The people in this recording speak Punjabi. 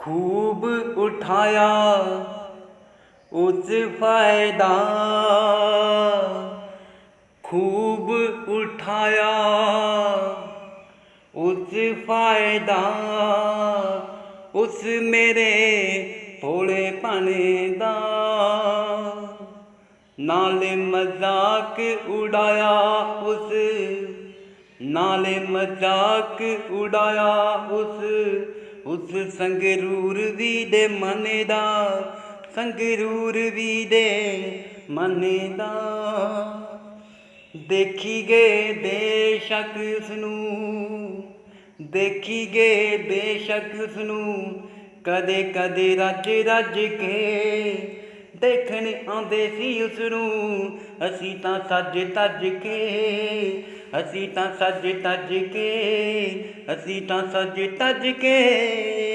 खूब उठाया उस फायदा खूब उठाया उस फायदा उस मेरे भोले पाने दा नाले मजाक उड़ाया उस ਨਾਲੇ ਮਜ਼ਾਕ ਉਡਾਇਆ ਉਸ ਉਸ ਸੰਗਰੂਰ ਵੀ ਦੇ ਮਨ ਦਾ, ਸੰਗਰੂਰ ਵੀ ਦੇ ਮਨ ਦਾ। ਦੇਖੀ ਗਏ ਬੇਸ਼ੱਕ ਉਸ ਨੂੰ ਦੇਖੀ ਗਏ ਬੇਸ਼ੱਕ ਉਸ ਨੂੰ ਕਦੇ ਕਦੇ ਰੱਜ ਰੱਜ ਕੇ ਦੇਖਣ ਆਉਂਦੇ ਸੀ ਉਸ ਨੂੰ ਅਸੀਂ ਤਾਂ ਸੱਜ ਤੱਜ ਕੇ, ਅਸੀਂ ਤਾਂ ਸੱਜ ਤੱਜ ਕੇ, ਅਸੀਂ ਤਾਂ ਸੱਜ ਤੱਜ ਕੇ।